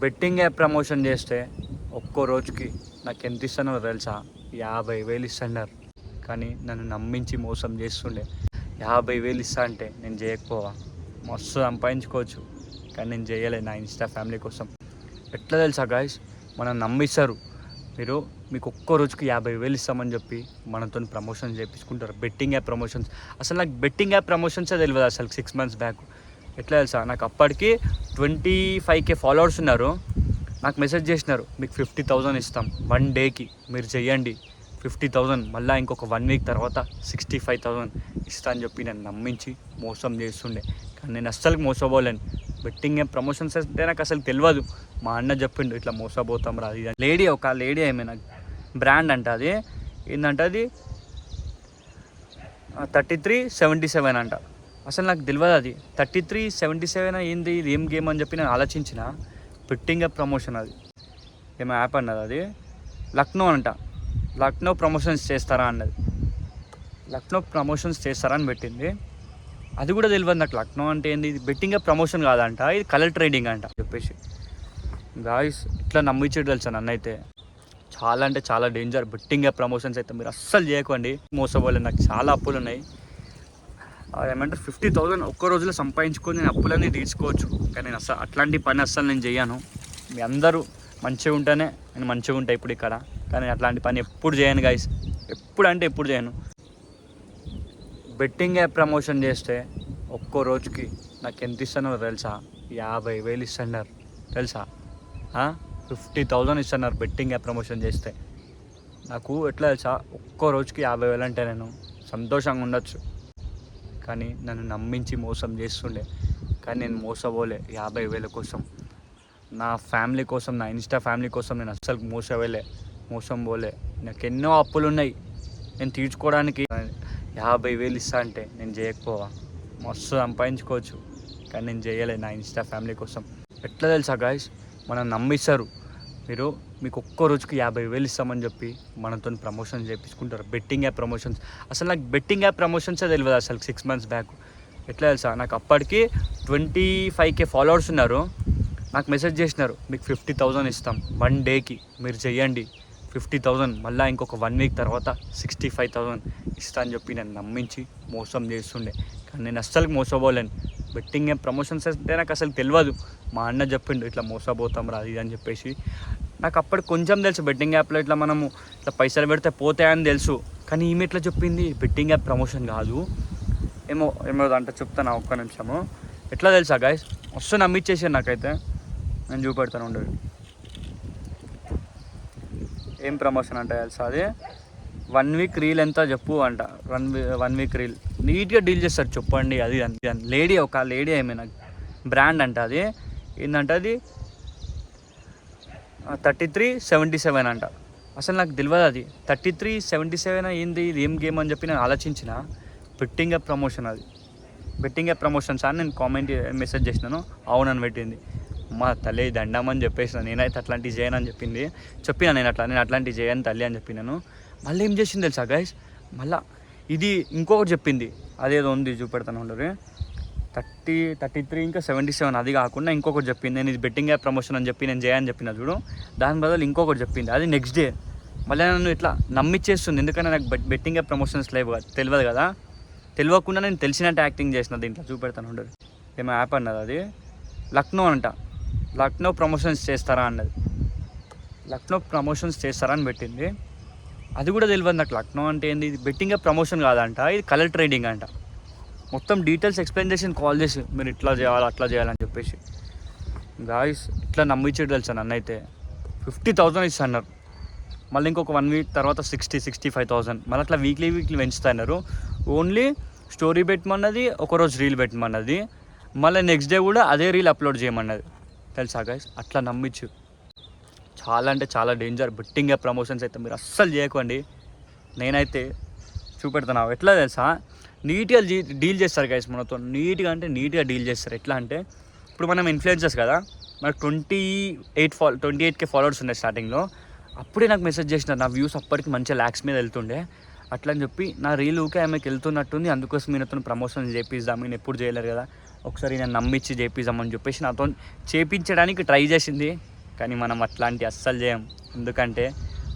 Betting app promotion చేస్తే ఒక్కో రోజుకి నాకు ఎంత ఇస్తానో తెలుసా? యాభై వేలు ఇస్తున్నారు కానీ నన్ను నమ్మించి మోసం చేస్తుండే. యాభై వేలు ఇస్తా అంటే నేను చేయకపోవా? మస్తు సంపాదించుకోవచ్చు. కానీ నేను చేయలే నా ఇన్స్టా ఫ్యామిలీ కోసం. ఎట్లా తెలుసా గాయస్ మనం నమ్మిస్తారు. మీరు మీకు ఒక్కో రోజుకి యాభై వేలు ఇస్తామని చెప్పి మనతో ప్రమోషన్ చేయించుకుంటారు బెట్టింగ్ యాప్ ప్రమోషన్స్. అసలు నాకు బెట్టింగ్ యాప్ ప్రమోషన్సే తెలియదు అసలు సిక్స్ మంత్స్ బ్యాక్ ఎట్లా తెలుసా? నాకు అప్పటికి ట్వంటీ ఫైవ్ కే ఫాలోవర్స్ ఉన్నారు. నాకు మెసేజ్ చేసినారు మీకు ఫిఫ్టీ థౌజండ్ ఇస్తాం వన్ డేకి మీరు చెయ్యండి. ఫిఫ్టీ థౌజండ్ మళ్ళీ ఇంకొక వన్ వీక్ తర్వాత సిక్స్టీ ఫైవ్ థౌజండ్ ఇస్తా అని చెప్పి నేను నమ్మించి మోసం చేస్తుండే. కానీ నేను అస్సలు మోసపోలేను. బెట్టింగ్ ఏం ప్రమోషన్స్ అంటే నాకు అసలు తెలియదు మా అన్న చెప్పిండు ఇట్లా మోసపోతాం రా ఇది లేడీ ఒక లేడీ ఏమైనా బ్రాండ్ అంట అది. ఏంటంటే అది? థర్టీ త్రీ సెవెంటీ సెవెన్ అంట. అసలు నాకు తెలియదు అది. థర్టీ త్రీ సెవెంటీ సెవెన్ ఏంది ఇది ఏం గేమ్ అని చెప్పి నేను ఆలోచించిన. బెట్టింగ్ యాప్ ప్రమోషన్ అది. ఏమో యాప్ అన్నది అది. లక్నో అంట. లక్నో ప్రమోషన్స్ చేస్తారా అన్నది. లక్నో ప్రమోషన్స్ చేస్తారా అని పెట్టింది. అది కూడా తెలియదు నాకు. లక్నో అంటే ఏంది? ఇది బెట్టింగ్ ప్రమోషన్ కాదంట. ఇది కలర్ ట్రేడింగ్ అంట చెప్పేసి. గాయస్ ఇట్లా నమ్మించేది తెలుసా నన్ను అయితే చాలా అంటే చాలా డేంజర్ బెట్టింగ్ ప్రమోషన్స్ అయితే మీరు అస్సలు చేయకండి. మోసపోలేదు నాకు చాలా అప్పులు ఉన్నాయి ఏమంటారు ఫిఫ్టీ థౌసండ్ ఒక్క రోజులో సంపాదించుకొని నేను అప్పులన్నీ తీర్చుకోవచ్చు. కానీ నేను అసలు అట్లాంటి పని అస్సలు నేను చేయను మీ అందరూ మంచిగా ఉంటేనే నేను మంచిగా ఉంటా ఇప్పుడు ఇక్కడ. కానీ నేను అట్లాంటి పని ఎప్పుడు చేయను గాయస్ ఎప్పుడు అంటే ఎప్పుడు చేయను. బెట్టింగ్ యాప్ ప్రమోషన్ చేస్తే ఒక్కో రోజుకి నాకు ఎంత ఇస్తున్నారో తెలుసా? యాభై వేలు ఇస్తున్నారు. తెలుసా? ఫిఫ్టీ థౌజండ్ ఇస్తున్నారు బెట్టింగ్ యాప్ ప్రమోషన్ చేస్తే. నాకు ఎట్లా తెలుసా? ఒక్కో రోజుకి యాభై వేలు అంటే నేను సంతోషంగా ఉండొచ్చు. కానీ నన్ను నమ్మించి మోసం చేస్తుండే. కానీ నేను మోసపోలే యాభై వేల కోసం. నా ఫ్యామిలీ కోసం నా ఇన్స్టా ఫ్యామిలీ కోసం నేను అస్సలు మోసపోలే మోసం పోలే నాకు ఎన్నో అప్పులు ఉన్నాయి నేను తీర్చుకోవడానికి యాభై వేలు ఇస్తా అంటే నేను చేయకపోవా. మస్తు సంపాదించుకోవచ్చు. కానీ నేను చేయలే నా ఇన్స్టా ఫ్యామిలీ కోసం. ఎట్లా తెలుసా గాయస్ మనం నమ్మిస్తారు. మీరు మీకు ఒక్క రోజుకి యాభై వేలు ఇస్తామని చెప్పి మనతో ప్రమోషన్ చేయించుకుంటారు బెట్టింగ్ యాప్ ప్రమోషన్స్ అసలు నాకు బెట్టింగ్ యాప్ ప్రమోషన్సే తెలియదు అసలు సిక్స్ మంత్స్ బ్యాక్ ఎట్లా తెలుసా? నాకు అప్పటికి ట్వంటీ ఫైవ్ కే ఫాలోవర్స్ ఉన్నారు. నాకు మెసేజ్ చేసినారు మీకు ఫిఫ్టీ థౌజండ్ ఇస్తాం వన్ డేకి మీరు చెయ్యండి ఫిఫ్టీ థౌజండ్ మళ్ళీ ఇంకొక వన్ వీక్ తర్వాత సిక్స్టీ ఫైవ్ థౌజండ్ ఇస్తా అని చెప్పి నేను నమ్మించి మోసం చేస్తుండే. కానీ నేను అస్సలు మోసపోలేను. బెట్టింగ్ ప్రమోషన్స్ అంటే నాకు అసలు తెలియదు మా అన్న చెప్పిండు ఇట్లా మోసపోతాం రా ఇది అని చెప్పేసి. నాకు అప్పుడు కొంచెం తెలుసు బెట్టింగ్ యాప్లో ఇట్లా మనము ఇట్లా పైసలు పెడితే పోతాయని తెలుసు. కానీ ఈమె ఇట్లా చెప్పింది? బెట్టింగ్ యాప్ ప్రమోషన్ కాదు. ఏమో ఏమో అంటే చెప్తాను ఒక్క నిమిషము. ఎట్లా తెలుసా గాయస్ వస్తు నమ్మిచ్చేసాను నాకైతే. నేను చూపెడతాను ఉండదు ఏం ప్రమోషన్ అంటే తెలుసా అది? వన్ వీక్ రీల్ ఎంత చెప్పు అంట. వన్ వన్ వీక్ రీల్ నీట్గా డీల్ చేస్తారు చెప్పండి అది అని లేడీ ఒక లేడీ ఏమైనా బ్రాండ్ అంట అది. ఏంటంటే అది? థర్టీ త్రీ సెవెంటీ సెవెన్ అంట. అసలు నాకు తెలియదు అది. థర్టీ త్రీ సెవెంటీ సెవెన్ ఏంది? ఇది ఏం గేమ్ అని చెప్పి నేను ఆలోచించిన. బెట్టింగ్ యాప్ ప్రమోషన్ అది. బెట్టింగ్ యాప్ ప్రమోషన్స్ అని నేను కామెంట్ మెసేజ్ చేసినాను. అవునని పెట్టింది. మా తల్లి దండమని చెప్పేసిన. నేనైతే అట్లాంటివి అని చెప్పింది. చెప్పిన నేను అట్లా నేను అట్లాంటివి చేయను తల్లి అని చెప్పినాను. మళ్ళీ ఏం చేసింది తెలుసా గైస్ మళ్ళా ఇది ఇంకొకటి చెప్పింది. అదేదో ఉంది చూపెడతాను ఉండరు. థర్టీ థర్టీ త్రీ ఇంకా సెవెంటీ సెవెన్ అది కాకుండా ఇంకొకటి చెప్పింది. నేను ఇది బెట్టింగ్ యాప్ ప్రమోషన్ అని చెప్పి నేను చేయని చెప్పిన చూడు. దాని బదులు ఇంకొకటి చెప్పింది. అది నెక్స్ట్ డే మళ్ళీ నన్ను ఇట్లా నమ్మిచ్చేస్తుంది. ఎందుకంటే నాకు బెట్టింగ్ యాప్ ప్రమోషన్స్ లేవు కదా తెలియదు కదా. తెలియకుండా నేను తెలిసినట్టు యాక్టింగ్ చేసిన దీంట్లో చూపెడతాను ఉండదు ఏమో యాప్ అన్నది అది. లక్నో అంట. లక్నో ప్రమోషన్స్ చేస్తారా అన్నది. లక్నో ప్రమోషన్స్ చేస్తారా అని పెట్టింది. అది కూడా తెలియదు నాకు. లక్నో అంటే ఏంది? ఇది బెట్టింగ్ ప్రమోషన్ కాదంట. ఇది కలర్ ట్రేడింగ్ అంట. మొత్తం డీటెయిల్స్ ఎక్స్ప్లెయిన్ చేసి కాల్ చేసి మీరు ఇట్లా చేయాలి అట్లా చేయాలని చెప్పేసి. గాయస్ ఇట్లా నమ్మించేది తెలుసా నన్ను అయితే ఫిఫ్టీ థౌజండ్ ఇస్తున్నారు మళ్ళీ ఇంకొక వన్ వీక్ తర్వాత సిక్స్టీ సిక్స్టీ ఫైవ్ థౌసండ్ మళ్ళీ అట్లా వీక్లీ వీక్లీ పెంచుతున్నారు ఓన్లీ స్టోరీ పెట్టమన్నది ఒకరోజు రీల్ పెట్టమన్నది. మళ్ళీ నెక్స్ట్ డే కూడా అదే రీల్ అప్లోడ్ చేయమన్నది. తెలుసా గాయస్ అట్లా నమ్మించు చాలా అంటే చాలా డేంజర్ బెట్టింగ్ ప్రమోషన్స్ అయితే మీరు అస్సలు చేయకండి. నేనైతే చూపెడుతున్నా. ఎట్లా తెలుసా? నీట్గా డీల్ చేస్తారు గైస్ మనతో. నీట్గా అంటే నీట్గా డీల్ చేస్తారు. ఎట్లా అంటే ఇప్పుడు మనం ఇన్ఫ్లుయెన్సర్స్ కదా మనకు ట్వంటీ ఎయిట్ ఫాలో ట్వంటీ ఎయిట్కే ఫాలోవర్స్ ఉండే స్టార్టింగ్లో అప్పుడే నాకు మెసేజ్ చేసినారు. నా వ్యూస్ అప్పటికి మంచిగా ల్యాక్స్ మీద వెళ్తుండే. అట్లా అని చెప్పి నా రీల్ ఊకే ఆమెకి వెళ్తున్నట్టుంది. అందుకోసం మీతో ప్రమోషన్ చేపిద్దాం. నేను ఎప్పుడు చేయలేరు కదా. ఒకసారి నేను నమ్మించి చేపిద్దామని చెప్పేసి నాతో చేపించడానికి ట్రై చేసింది. కానీ మనం అట్లాంటి అస్సలు చేయం. ఎందుకంటే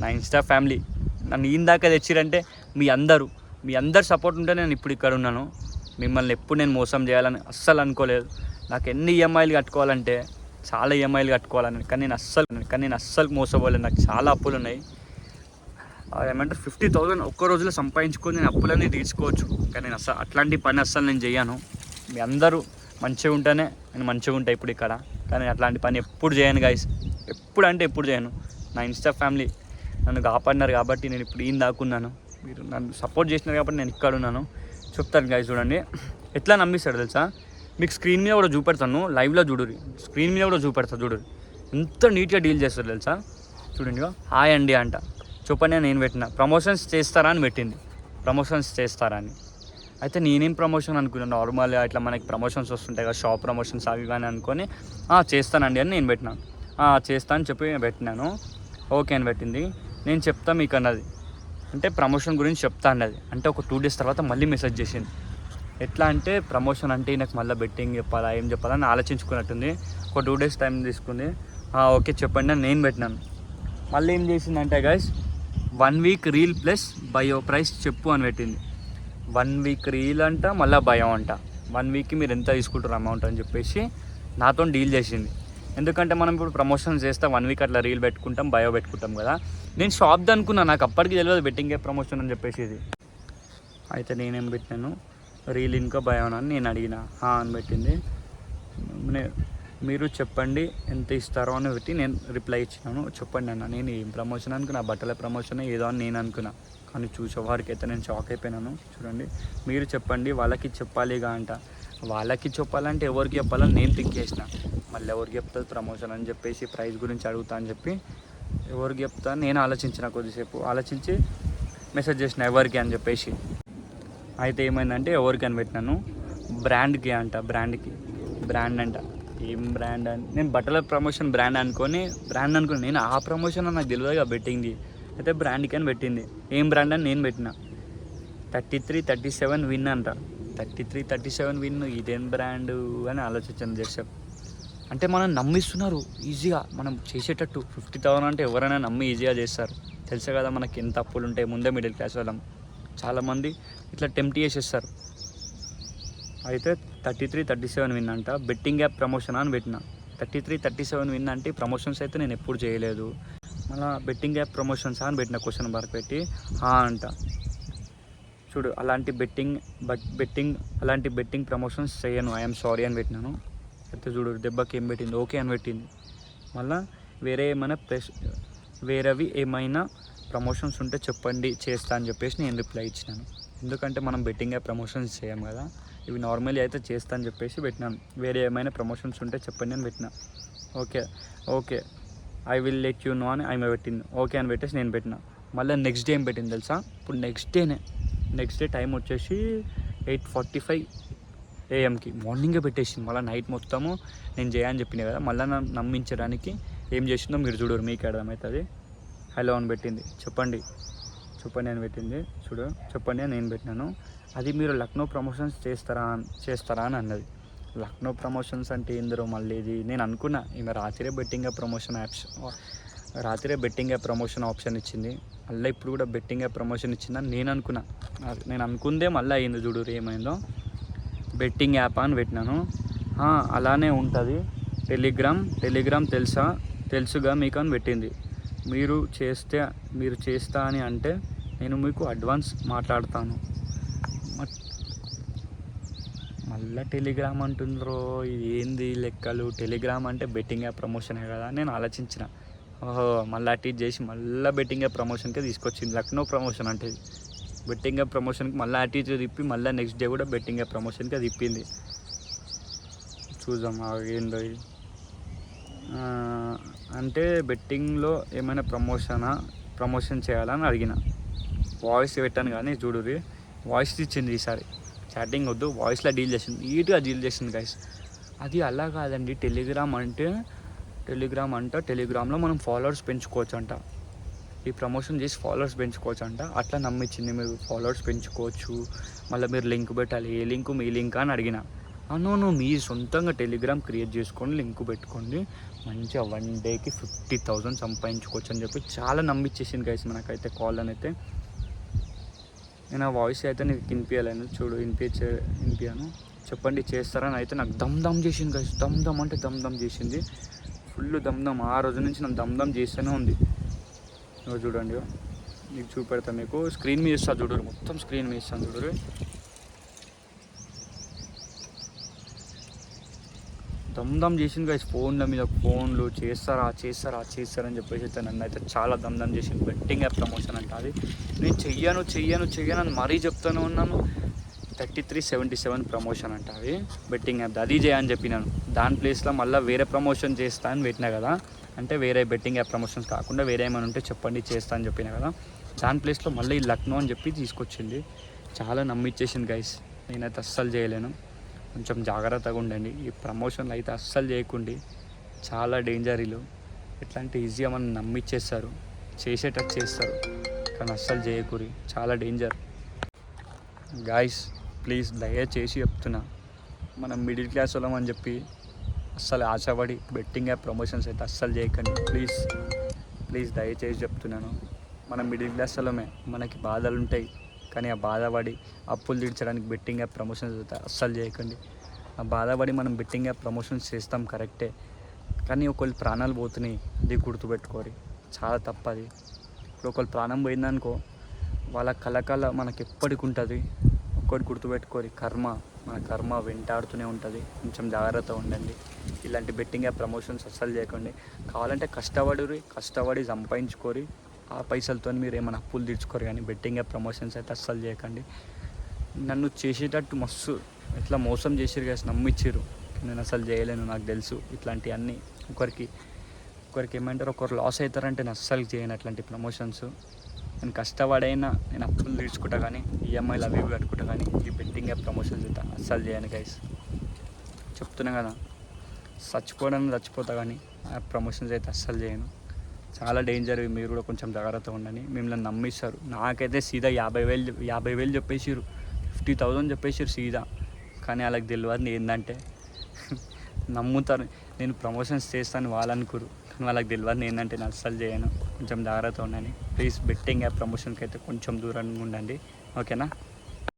నా ఇన్స్టా ఫ్యామిలీ నన్ను ఈయన దాకా తెచ్చిరంటే మీ అందరూ మీ అందరి సపోర్ట్ ఉంటే నేను ఇప్పుడు ఇక్కడ ఉన్నాను. మిమ్మల్ని ఎప్పుడు నేను మోసం చేయాలని అస్సలు అనుకోలేదు. నాకు ఎన్ని ఈఎంఐలు కట్టుకోవాలంటే చాలా ఈఎంఐలు కట్టుకోవాలని కానీ నేను అస్సలు కానీ నేను అస్సలు మోసపోలేదు. నాకు చాలా అప్పులు ఉన్నాయి. ఏమంటే ఏమంటారు ఫిఫ్టీ థౌసండ్ ఒక్క రోజులో సంపాదించుకొని నేను అప్పులన్నీ తీర్చుకోవచ్చు. కానీ నేను అసలు అట్లాంటి పని అస్సలు నేను చేయను. మీ అందరూ మంచిగా ఉంటేనే నేను మంచిగా ఉంటాను ఇప్పుడు ఇక్కడ. కానీ అట్లాంటి పని ఎప్పుడు చేయను గాయస్ ఎప్పుడు అంటే ఎప్పుడు చేయను. నా ఇన్స్టా ఫ్యామిలీ నన్ను కాపాడినారు కాబట్టి నేను ఇప్పుడు ఈయన దాక్కున్నాను మీరు నన్ను సపోర్ట్ చేసినారు కాబట్టి నేను ఇక్కడ ఉన్నాను. చెప్తాను గాయ చూడండి. ఎట్లా నమ్మిస్తాడు తెలుసా? మీకు స్క్రీన్ మీద కూడా చూపెడతాను. లైవ్లో చూడురి స్క్రీన్ మీద కూడా చూపెడతా చూడురి ఎంత నీట్గా డీల్ చేస్తారు తెలుసా? చూడండి హాయ్ అండి అంట. చెప్పండి నేను పెట్టిన. ప్రమోషన్స్ చేస్తారా అని పెట్టింది. ప్రమోషన్స్ చేస్తారా అని. అయితే నేనేం ప్రమోషన్ అనుకున్నాను నార్మల్గా ఇట్లా మనకి ప్రమోషన్స్ వస్తుంటాయి కదా షాప్ ప్రమోషన్స్ అవి కానీ అనుకొని చేస్తానండి అని నేను పెట్టినాను చేస్తా అని చెప్పి పెట్టినాను. ఓకే అని పెట్టింది. నేను చెప్తా మీకు అన్నది అంటే ప్రమోషన్ గురించి చెప్తా అన్నది. అంటే ఒక టూ డేస్ తర్వాత మళ్ళీ మెసేజ్ చేసింది. ఎట్లా అంటే ప్రమోషన్ అంటే నాకు మళ్ళీ బెట్టింగ్ చెప్పాలా ఏం చెప్పాలా అని ఆలోచించుకున్నట్టుంది. ఒక టూ డేస్ టైం తీసుకుంది. ఓకే చెప్పండి అని నేను పెట్టినాను మళ్ళీ ఏం చేసిందంటే guys one week reel plus bio price చెప్పు అని పెట్టింది. వన్ వీక్ రీల్ అంట మళ్ళీ బయో అంట. వన్ వీక్కి మీరు ఎంత తీసుకుంటారు అమౌంట్ అని చెప్పేసి నాతో డీల్ చేసింది. ఎందుకంటే మనం ఇప్పుడు ప్రమోషన్ చేస్తే వన్ వీక్ అట్లా రీల్ పెట్టుకుంటాం బయో పెట్టుకుంటాం కదా. నేను షాప్ది అనుకున్నా నాకు అప్పటికి తెలియదు బెట్టింగ్ ప్రమోషన్ అని చెప్పేసి ఇది. అయితే నేనేం పెట్టినాను రీల్ ఇంకా భయం అని నేను అడిగిన. అని పెట్టింది. మీరు చెప్పండి ఎంత ఇస్తారో అని పెట్టి నేను రిప్లై ఇచ్చినాను. చెప్పండి అన్న నేను ఏం ప్రమోషన్ అనుకున్నా బట్టల ప్రమోషన్ ఏదో అని నేను అనుకున్నా. కానీ చూసేవారికి అయితే నేను షాక్ అయిపోయినాను. చూడండి మీరు చెప్పండి వాళ్ళకి చెప్పాలిగా అంట. వాళ్ళకి చెప్పాలంటే ఎవరికి చెప్పాలని నేను థింక్ చేసిన. మళ్ళీ ఎవరికి చెప్తుంది ప్రమోషన్ అని చెప్పేసి ప్రైస్ గురించి అడుగుతా అని చెప్పి ఎవరికి చెప్తా నేను ఆలోచించిన కొద్దిసేపు. ఆలోచించి మెసేజ్ చేసిన ఎవరికి అని చెప్పేసి. అయితే ఏమైందంటే ఎవరికి అని పెట్టినాను బ్రాండ్కి అంట బ్రాండ్కి బ్రాండ్ అంట. ఏం బ్రాండ్ అని? నేను బట్టల ప్రమోషన్ బ్రాండ్ అనుకొని బ్రాండ్ అనుకుని నేను ఆ ప్రమోషన్ నాకు తెలియదుగా పెట్టింది. అయితే బ్రాండ్కి అని పెట్టింది. ఏం బ్రాండ్ అని నేను పెట్టిన? Thirty three thirty seven win అంట. Thirty three thirty seven win ఇదేం బ్రాండ్ అని ఆలోచించాను జస్ట్. అంటే మనం నమ్మిస్తున్నారు ఈజీగా మనం చేసేటట్టు. ఫిఫ్టీ థౌసండ్ అంటే ఎవరైనా నమ్మి ఈజీగా చేస్తారు. తెలుసే కదా మనకి ఎంత అప్పులు ఉంటాయి ముందే మిడిల్ క్లాస్ వాళ్ళం. చాలామంది ఇట్లా టెంప్ట్ చేసేస్తారు. అయితే thirty three thirty seven win అంట. బెట్టింగ్ యాప్ ప్రమోషన్ అని పెట్టిన. Thirty three thirty seven win అంటే ప్రమోషన్స్ అయితే నేను ఎప్పుడు చేయలేదు. మళ్ళీ బెట్టింగ్ యాప్ ప్రమోషన్స్ అని పెట్టిన క్వశ్చన్ మార్క్ పెట్టి "హా" అంట. చూడు అలాంటి బెట్టింగ్ బట్ బెట్టింగ్ అలాంటి బెట్టింగ్ ప్రమోషన్స్ చేయను. ఐఎమ్ సారీ అని పెట్టినాను. అయితే చూడు దెబ్బకి ఏం పెట్టింది? ఓకే అని పెట్టింది. మళ్ళీ వేరే ఏమైనా ప్రెస్ వేరేవి ఏమైనా ప్రమోషన్స్ ఉంటే చెప్పండి చేస్తా అని చెప్పేసి నేను రిప్లై ఇచ్చినాను. ఎందుకంటే మనం బెట్టింగ్ ప్రమోషన్స్ చేయం కదా. ఇవి నార్మల్లీ అయితే చేస్తా అని చెప్పేసి పెట్టినాను. వేరే ఏమైనా ప్రమోషన్స్ ఉంటే చెప్పండి అని పెట్టిన. Okay okay. I will let you know అని ఆమె పెట్టింది. ఓకే అని పెట్టేసి నేను పెట్టిన. మళ్ళీ నెక్స్ట్ డే ఏం పెట్టింది తెలుసా? ఇప్పుడు నెక్స్ట్ డేనే నెక్స్ట్ డే టైం వచ్చేసి ఎయిట్ ఫార్టీ ఫైవ్ ఏఎంకి. మార్నింగే పెట్టేసింది. మళ్ళీ నైట్ మొత్తము నేను చేయని చెప్పిన కదా మళ్ళీ నమ్మించడానికి ఏం చేసిందో మీరు చూడరు మీకు అర్థమవుతుంది హలో అని పెట్టింది. చెప్పండి. చెప్పండి అని పెట్టింది. చూడు చెప్పండి అని నేను పెట్టినాను. అది మీరు లక్నో ప్రమోషన్స్ చేస్తారా అని- చేస్తారా అని అన్నది. లక్నో ప్రమోషన్స్ అంటే ఏందరో మళ్ళీ ఇది? నేను అనుకున్నా ఈమె రాత్రే బెట్టింగ్ ప్రమోషన్ యాప్స్ రాత్రే బెట్టింగ్ ప్రమోషన్ ఆప్షన్ ఇచ్చింది. మళ్ళీ ఇప్పుడు కూడా బెట్టింగ్ ప్రమోషన్ ఇచ్చిందని నేను అనుకున్నా. నేను అనుకుందే మళ్ళీ అయింది చూడు ఏమైందో. బెట్టింగ్ యాప్ అని పెట్టినాను. అలానే ఉంటుంది. టెలిగ్రామ్ టెలిగ్రామ్ తెలుసా? తెలుసుగా మీకు అని పెట్టింది. మీరు చేస్తే మీరు చేస్తా అని అంటే నేను మీకు అడ్వాన్స్ మాట్లాడతాను. మళ్ళీ మళ్ళా టెలిగ్రామ్ అంటుండ్రో ఇది ఏంది లెక్కలు? టెలిగ్రామ్ అంటే బెట్టింగ్ యాప్ ప్రమోషనే కదా అని నేను ఆలోచించిన. ఓహో మళ్ళీ అటు ఇటు చేసి మళ్ళీ బెట్టింగ్ యాప్ ప్రమోషన్కే తీసుకొచ్చింది. లక్నో ప్రమోషన్ అంటే ఇది. బెట్టింగ్ యాప్ ప్రమోషన్కి మళ్ళీ అటు ఇటు తిప్పి మళ్ళీ నెక్స్ట్ డే కూడా బెట్టింగ్ యాప్ ప్రమోషన్కి అది తిప్పింది. చూద్దాం ఏందో ఇది. అంటే బెట్టింగ్లో ఏమైనా ప్రమోషనా? ప్రమోషన్ చేయాలని అడిగిన. వాయిస్ పెట్టాను కానీ చూడురి వాయిస్ ఇచ్చింది ఈసారి. చాటింగ్ వద్దు వాయిస్లో డీల్ చేసింది. నీట్గా డీల్ చేసింది గైస్ అది అలా కాదండి టెలిగ్రామ్ అంటే టెలిగ్రామ్ అంట టెలిగ్రామ్లో మనం ఫాలోవర్స్ పెంచుకోవచ్చు అంట ఈ ప్రమోషన్ చేసి ఫాలోవర్స్ పెంచుకోవచ్చు అంట అట్లా నమ్మించింది మీరు ఫాలోవర్స్ పెంచుకోవచ్చు. మళ్ళీ మీరు లింక్ పెట్టాలి. ఏ లింక్ మీ లింక్ అని అడిగిన. అవును మీ సొంతంగా టెలిగ్రామ్ క్రియేట్ చేసుకొని లింక్ పెట్టుకోండి. మంచిగా వన్ డేకి ఫిఫ్టీ థౌజండ్ సంపాదించుకోవచ్చు అని చెప్పి చాలా నమ్మిచ్చేసింది గైస్ మనకైతే కాల్ అని అయితే. నేను ఆ వాయిస్ అయితే నీకు వినిపించలేను చూడు వినిపించే వినిపించాను చెప్పండి చేస్తారని అయితే నాకు దమ్ దమ్ చేసింది గైస్ దమ్ దమ్ అంటే దమ్ దమ్ చేసింది. ఫుల్ దమ్ దమ్. ఆ రోజు నుంచి నన్ను దమ్ దమ్ చేస్తూనే ఉంది. ఇగో చూడండి. మీకు చూపెడతా మీకు. స్క్రీన్ మీద ఇస్తాను చూడరు మొత్తం స్క్రీన్ మీద ఇస్తాను చూడరు దమ్ దమ్ చేసింది గైస్ ఫోన్ల మీద ఫోన్లు. చేస్తారా? చేస్తారా? చేస్తారని చెప్పేసి అయితే నన్ను అయితే చాలా దమ్ దమ్ చేసింది. బెట్టింగ్ యాప్ ప్రమోషన్ అంటే అది. నేను చెయ్యను చెయ్యను చెయ్యను అని మరీ చెప్తానే ఉన్నాను. Thirty three seventy seven promotion అంట అవి. బెట్టింగ్ యాప్ అది చేయని చెప్పినాను దాని ప్లేస్లో మళ్ళీ వేరే ప్రమోషన్ చేస్తా అని పెట్టినా కదా. అంటే వేరే బెట్టింగ్ యాప్ ప్రమోషన్స్ కాకుండా వేరే ఏమైనా ఉంటే చెప్పండి చేస్తా అని చెప్పినా కదా. దాని ప్లేస్లో మళ్ళీ లక్నో అని చెప్పి తీసుకొచ్చింది. చాలా నమ్మిచ్చేసింది గైస్ నేనైతే అస్సలు చేయలేను. కొంచెం జాగ్రత్తగా ఉండండి. ఈ ప్రమోషన్లు అయితే అస్సలు చేయకండి. చాలా డేంజర్ ఇల్లు. ఎట్లాంటి ఈజీగా మనం నమ్మిచ్చేస్తారు. చేసేటట్టు చేస్తారు. కానీ అస్సలు చేయకూరి. చాలా డేంజర్ గాయస్ ప్లీజ్ దయచేసి చెప్తున్నా. మనం మిడిల్ క్లాస్ వాళ్ళం అని చెప్పి అస్సలు ఆశపడి బెట్టింగ్ యాప్ ప్రమోషన్స్ అయితే అస్సలు చేయకండి. ప్లీజ్ ప్లీజ్ దయచేసి చెప్తున్నాను. మనం మిడిల్ క్లాస్ వాళ్ళమే మనకి బాధలు ఉంటాయి కానీ ఆ బాధపడి అప్పులు తీర్చడానికి బెట్టింగ్ యాప్ ప్రమోషన్స్ అయితే అస్సలు చేయకండి. ఆ బాధపడి మనం బెట్టింగ్ యాప్ ప్రమోషన్స్ చేస్తాం కరెక్టే కానీ ఒకళ్ళు ప్రాణాలు పోతున్నాయి అది గుర్తుపెట్టుకోరి. చాలా తప్పది. ఇప్పుడు ఒకళ్ళు ప్రాణం పోయిందనుకో వాళ్ళ కళకళ మనకి ఎప్పటికి ఉంటుంది. ఒక్కటి గుర్తుపెట్టుకోరి. కర్మ మన కర్మ వెంటాడుతూనే ఉంటుంది. కొంచెం జాగ్రత్త ఉండండి. ఇలాంటి బెట్టింగ్ యాప్ ప్రమోషన్స్ అస్సలు చేయకండి. కావాలంటే కష్టపడి కష్టపడి సంపాదించుకోరి. ఆ పైసలతో మీరు ఏమైనా అప్పులు తీర్చుకోరు కానీ బెట్టింగ్ యాప్ ప్రమోషన్స్ అయితే అస్సలు చేయకండి. నన్ను చేసేటట్టు మస్తు ఇట్లా మోసం చేసిరు కదా నమ్మిచ్చిర్రు. నేను అసలు చేయలేను నాకు తెలుసు. ఇట్లాంటివన్నీ ఒకరికి ఒకరికి ఏమంటారు ఒకరు లాస్ అవుతారంటే నేను అస్సలు చేయను అట్లాంటి ప్రమోషన్స్. నేను కష్టపడైనా నేను అప్పులు తీర్చుకుంటా కానీ ఈఎంఐలు అవి ఇవి కట్టుకుంటా కానీ ఈ బెట్టింగ్ యాప్ ప్రమోషన్స్ అయితే అస్సలు చేయను గైస్ చెప్తున్నా కదా చచ్చిపోవడానికి చచ్చిపోతా కానీ ఆ ప్రమోషన్స్ అయితే అస్సలు చేయను. చాలా డేంజర్ మీరు కూడా కొంచెం జాగ్రత్తగా ఉండండి. మిమ్మల్ని నమ్మిస్తారు. నాకైతే సీదా యాభై వేలు యాభై వేలు చెప్పేసారు ఫిఫ్టీ థౌజండ్ చెప్పేసారు సీదా. కానీ వాళ్ళకి తెలియదు ఏంటంటే నమ్ముతారు. నేను ప్రమోషన్స్ చేస్తాను వాళ్ళనుకోరు కానీ వాళ్ళకి తెలియదు ఏంటంటే నేను అస్సలు చేయను. కొంచెం జాగ్రత్త ఉండండి. ప్లీజ్ బెట్టింగ్ యాప్ ప్రమోషన్కి అయితే కొంచెం దూరంగా ఉండండి. ఓకేనా